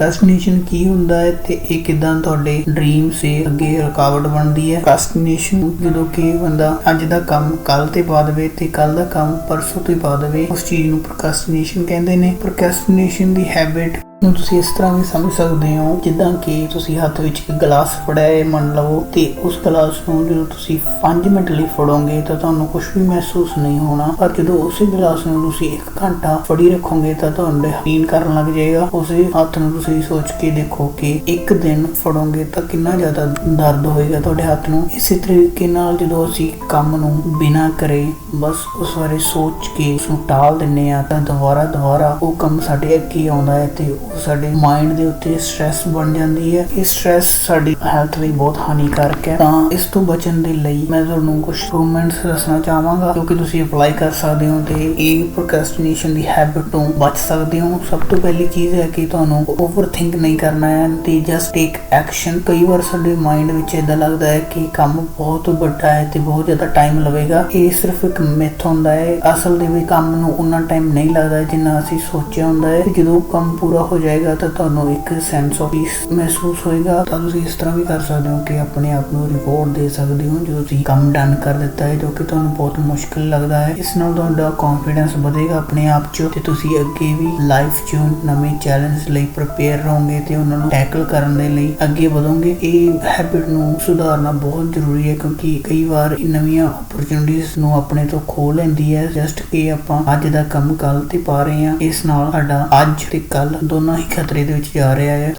ਪ੍ਰੋਕ੍ਰੈਸਟੀਨੇਸ਼ਨ ਕੀ ਹੁੰਦਾ ਹੈ? ਤੇ ਇਹ ਕਿਦਾਂ ਤੁਹਾਡੇ ਡ੍ਰੀਮਸ ਦੇ ਅੱਗੇ ਰੁਕਾਵਟ ਬਣਦੀ ਹੈ? ਪ੍ਰੋਕ੍ਰੈਸਟੀਨੇਸ਼ਨ ਜਦੋਂ ਕਿ ਬੰਦਾ ਅੱਜ ਦਾ ਕੰਮ ਕੱਲ ਤੇ ਪਾ ਦੇਵੇ ਤੇ ਕੱਲ ਦਾ ਕੰਮ ਪਰਸੋਂ ਤੇ ਪਾ ਦੇਵੇ, ਉਸ ਚੀਜ਼ ਨੂੰ ਪ੍ਰੋਕ੍ਰੈਸਟੀਨੇਸ਼ਨ ਕਹਿੰਦੇ ਨੇ। ਪ੍ਰੋਕ੍ਰੈਸਟੀਨੇਸ਼ਨ ਦੀ ਹੈਬਿਟ ਨੂੰ ਤੁਸੀਂ ਇਸ ਤਰ੍ਹਾਂ ਵੀ ਸਮਝ ਸਕਦੇ ਹੋ, ਜਿੱਦਾਂ ਕਿ ਤੁਸੀਂ ਹੱਥ ਵਿੱਚ ਇੱਕ ਗਲਾਸ ਫੜਿਆ ਹੈ, ਮੰਨ ਲਵੋ ਤੇ ਉਸ ਗਲਾਸ ਨੂੰ ਜਦੋਂ ਤੁਸੀਂ 5 ਮਿੰਟ ਲਈ ਫੜੋਗੇ ਤਾਂ ਤੁਹਾਨੂੰ ਕੁਝ ਵੀ ਮਹਿਸੂਸ ਨਹੀਂ ਹੋਣਾ। ਪਰ ਜਦੋਂ ਉਸੇ ਗਲਾਸ ਨੂੰ ਤੁਸੀਂ 1 ਘੰਟਾ ਫੜੀ ਰੱਖੋਗੇ ਤਾਂ ਤੁਹਾਡੇ ਯਕੀਨ ਕਰਨ ਲੱਗ ਜਾਏਗਾ। ਉਸੇ ਹੱਥ ਨੂੰ ਤੁਸੀਂ ਸੋਚ ਕੇ ਦੇਖੋ ਕਿ ਇੱਕ ਦਿਨ ਫੜੋਗੇ ਤਾਂ ਕਿੰਨਾ ਜ਼ਿਆਦਾ ਦਰਦ ਹੋਏਗਾ ਤੁਹਾਡੇ ਹੱਥ ਨੂੰ। ਇਸੇ ਤਰੀਕੇ ਨਾਲ ਜਦੋਂ ਅਸੀਂ ਕੰਮ ਨੂੰ ਬਿਨਾਂ ਕਰੇ ਬਸ ਉਸ ਬਾਰੇ ਸੋਚ ਕੇ ਉਸ ਨੂੰ ਟਾਲ ਦਿੰਨੇ ਆ ਤਾਂ ਦੁਬਾਰਾ ਦੁਬਾਰਾ ਉਹ ਕੰਮ ਸਾਡੇ ਅੱਗੇ ਆਉਂਦਾ ਹੈ ਤੇ ਸਾਡੇ ਮਾਈਂਡ ਦੇ ਉੱਤੇ ਸਟ੍ਰੈਸ ਬਣ ਜਾਂਦੀ ਹੈ। ਇਹ ਸਟ੍ਰੈਸ ਸਾਡੀ ਹੈਲਥ ਲਈ ਬਹੁਤ ਹਾਨੀਕਾਰਕ ਹੈ। ਤਾਂ ਇਸ ਤੋਂ ਬਚਣ ਦੇ ਲਈ ਮੈਂ ਤੁਹਾਨੂੰ ਕੁਝ ਇੰਪਰੂਵਮੈਂਟਸ ਦੱਸਣਾ ਚਾਹਾਂਗਾ, ਜੋ ਕਿ ਤੁਸੀਂ ਅਪਲਾਈ ਕਰ ਸਕਦੇ ਹੋ ਤੇ ਇਹ ਪ੍ਰੋਕ੍ਰੈਸਟੀਨੇਸ਼ਨ ਦੀ ਹੈਬਿਟ ਤੋਂ ਬਚ ਸਕਦੇ ਹੋ। ਸਭ ਤੋਂ ਪਹਿਲੀ ਚੀਜ਼ ਹੈ ਕਿ ਤੁਹਾਨੂੰ ਓਵਰਥਿੰਕ ਨਹੀਂ ਕਰਨਾ ਹੈ ਤੇ ਜਸਟ ਟੇਕ ਐਕਸ਼ਨ ਕਈ ਵਾਰ ਸਾਡੇ ਮਾਈਂਡ ਵਿੱਚ ਇਦਾਂ ਲੱਗਦਾ ਹੈ ਕਿ ਕੰਮ ਬਹੁਤ ਵੱਡਾ ਹੈ ਤੇ ਬਹੁਤ ਜ਼ਿਆਦਾ ਟਾਈਮ ਲਵੇਗਾ। ਇਹ ਸਿਰਫ ਇੱਕ ਮਿਥ ਹੁੰਦਾ ਹੈ। ਅਸਲ ਦੇ ਵਿੱਚ ਕੰਮ ਨੂੰ ਉਨਾ ਟਾਈਮ ਨਹੀਂ ਲੱਗਦਾ ਜਿੰਨਾ ਅਸੀਂ ਸੋਚਿਆ ਹੁੰਦਾ ਹੈ। ਜਦੋਂ ਕੰਮ ਪੂਰਾ ਹੋ ਜਾਏਗਾ ਤਾਂ ਤੁਹਾਨੂੰ ਇੱਕ ਸੈਂਸ ਆਫ ਪੀਸ ਮਹਿਸੂਸ ਹੋਏਗਾ। ਤਾਂ ਤੁਸੀਂ ਇਸ ਤਰ੍ਹਾਂ ਵੀ ਕਰ ਸਕਦੇ ਹੋ ਕਿ ਆਪਣੇ ਆਪ ਨੂੰ ਰਿਪੋਰਟ ਦੇ ਸਕਦੇ ਹੋ ਜਦੋਂ ਤੁਸੀਂ ਕੰਮ ਡਨ ਕਰ ਦਿੱਤਾ ਹੈ, ਜੋ ਕਿ ਤੁਹਾਨੂੰ ਬਹੁਤ ਮੁਸ਼ਕਿਲ ਲੱਗਦਾ ਹੈ। ਇਸ ਨਾਲ ਤੁਹਾਡਾ ਕੌਨਫੀਡੈਂਸ ਵਧੇਗਾ ਆਪਣੇ ਆਪ 'ਚ ਤੇ ਤੁਸੀਂ ਅੱਗੇ ਵੀ ਲਾਈਫ 'ਚ ਨਵੇਂ ਚੈਲੰਜ ਲਈ ਪ੍ਰਪੇਅਰ ਰਹੋਗੇ ਤੇ ਉਹਨਾਂ ਨੂੰ ਟੈਕਲ ਕਰਨ ਦੇ ਲਈ ਅੱਗੇ ਵਧੋਗੇ। ਇਹ ਹੈਬਿਟ ਨੂੰ ਸੁਧਾਰਨਾ ਬਹੁਤ ਜ਼ਰੂਰੀ ਹੈ ਕਿਉਂਕਿ ਕਈ ਵਾਰ ਨਵੀਆਂ ਓਪਰਚੁਨਿਟੀਆਂ ਨੂੰ ਆਪਣੇ ਤੋਂ ਖੋ ਲੈਂਦੀ ਹੈ। ਜਸਟ ਕਿ ਆਪਾਂ ਅੱਜ ਦਾ ਕੰਮ ਕੱਲ ਤੇ ਪਾ ਰਹੇ ਹਾਂ। ਇਸ ਨਾਲ ਸਾਡਾ ਅੱਜ ਤੇ ਕੱਲ ਦੋਨੋਂ ਹੀ ਖਤਰੇ ਦੇ ਵਿੱਚ ਜਾ ਰਿਹਾ ਹੈ।